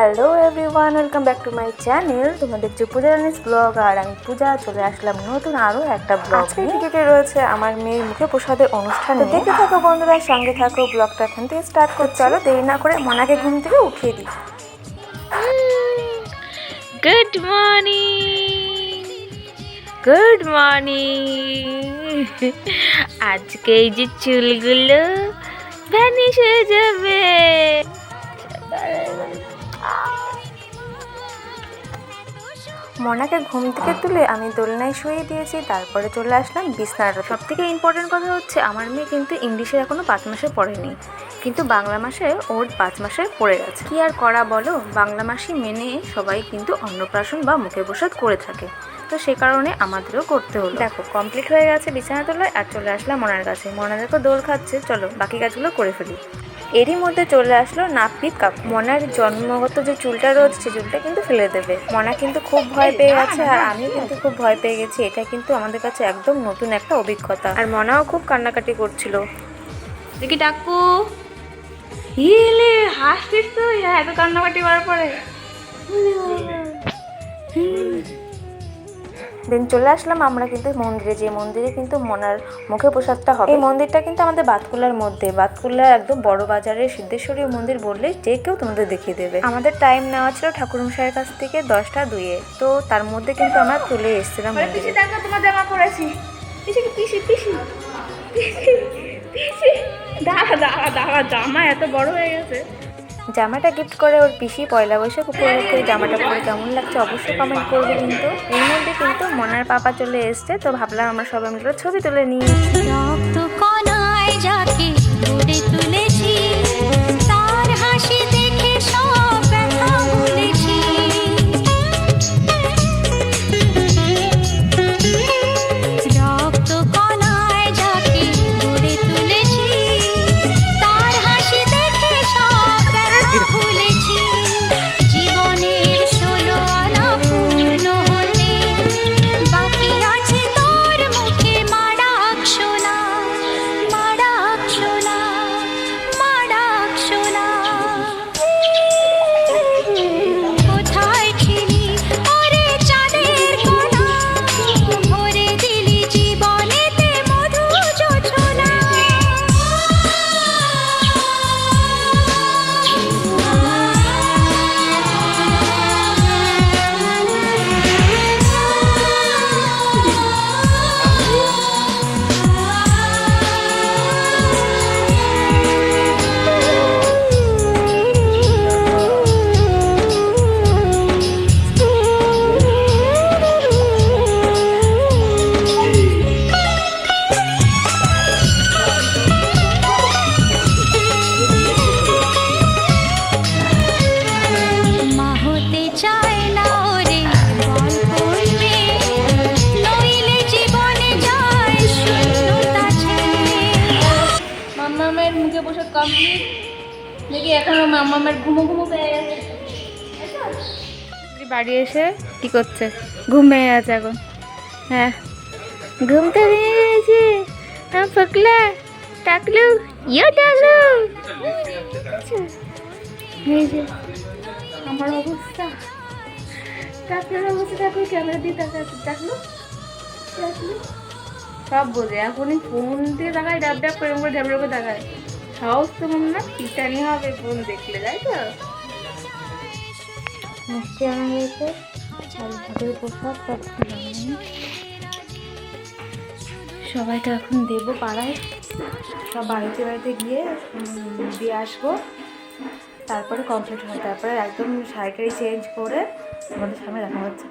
Hello everyone welcome back to my channel তোমরা দেখছ পূজা রানিস blog আর আমি পূজা চলে আসলাম নতুন আরও একটা ব্লগ আজকে ভিডিওতে রয়েছে আমার মেয়ের মুখে প্রসাদের অনুষ্ঠান দেখতে থাকো বন্ধুরা সঙ্গে থাকো ব্লগটা এখান থেকে স্টার্ট করতে চলো দেরি না করে মনাকে ঘুম থেকে উঠিয়ে দিই। গুড মর্নিং গুড মর্নিং আজকে এই যে চুলগুলো ভ্যানিশ হয়ে যাবে। মনাকে ঘুম থেকে তুলে আমি দোলনায় শুয়ে দিয়েছি, তারপরে চলে আসলাম বিছনাটা সব থেকে ইম্পর্টেন্ট কথা হচ্ছে, আমার মেয়ে কিন্তু ইংলিশে এখনও পাঁচ মাসে পড়েনি। কিন্তু বাংলা মাসে ওর পাঁচ মাসে পড়ে গেছে। কি আর করা বলো? বাংলা মাসই মেনে সবাই কিন্তু অন্নপ্রাশন বা মুখে প্রসাদ করে থাকে। তো সে কারণে আমাদেরও করতে হলো। দেখো কমপ্লিট হয়ে গেছে বিছানা তোলায় আর চলে আসলাম মনার কাছে। মনা দেখো দোল খাচ্ছে, চলো বাকি কাজগুলো করে ফেলি। এরই মধ্যে চলে আসলো নাপিত কাকু। মনার জন্মগত যে চুলটা রয়েছে সে চুলটা কিন্তু ফেলে দেবে। মনা কিন্তু খুব ভয় পেয়ে গেছে আর আমি কিন্তু খুব ভয় পেয়ে গেছি। এটা কিন্তু আমাদের কাছে একদম নতুন একটা অভিজ্ঞতা। আর মনাও খুব কান্নাকাটি করছিল। দেখি ডাকু। হিলে হাসছিস তো এত কান্নাকাটি করার পরে। দেন চলে আসলাম আমরা কিন্তু মন্দিরে যে মন্দিরে কিন্তু মনার মুখে প্রসাদটা হবে। এই মন্দিরটা কিন্তু আমাদের বাতকুলার মধ্যে বাতকুলার একদম বড় বাজারে সিদ্ধেশ্বরী মন্দির বললে যে কেউ তোমাদের দেখিয়ে দেবে। আমাদের টাইম নেওয়া ছিল ঠাকুরমশাইয়ের কাছ থেকে দশটা দুয়ে তো তার মধ্যে কিন্তু আমরা চলে এসেছিলাম মন্দিরে। দেখো তোমার জামা পরেছি পিসি পিসি পিসি পিসি পিসি। দাঁড়া দাঁড়া দাঁড়া জামা এত বড় হয়ে গেছে। জামাটা গিফট করে ওর পিসি পয়লা বৈশাখ উপলক্ষে জামাটা পরে কেমন লাগছে অবশ্যই কমেন্ট করবে কিন্তু। এর মধ্যে কিন্তু মনার পাপা চলে এসছে, তো ভাবলাম আমরা সবাই মিলে ছবি তুলে নিয়ে গড়ে কমপ্লিট দেখি এখনও মাম্মামের ঘুমো ঘুমো পেয়ে গেছে। বাড়ি এসে কি করছে? ঘুমিয়ে আছে এখন। হ্যাঁ। ঘুমতে ভেঙেছে হ্যাঁ ফাকলা টাকলু ইয়ে টাকলু আমার অবস্থা। টাকলুর অবস্থা দেখো, ক্যামেরা দিয়ে টাকা টাকলু টাকলু সব বোঝে। এখনই ফোন দিয়ে তাকায় ডাব ডাব করে করে ঝাপড়া করে তাকায়। সাহস তো মনে না পিটানি হবে ফোন দেখলে, তাই তো? মিষ্টি হয়েছে, আর সবাইকে এখন দেবো পাড়ায়। সব বাড়িতে বাড়িতে গিয়ে দিয়ে আসব। তারপরে কমপ্লিট হবে। তারপরে একদম শাড়িটারি চেঞ্জ করে আমাদের সামনে দেখা হচ্ছে।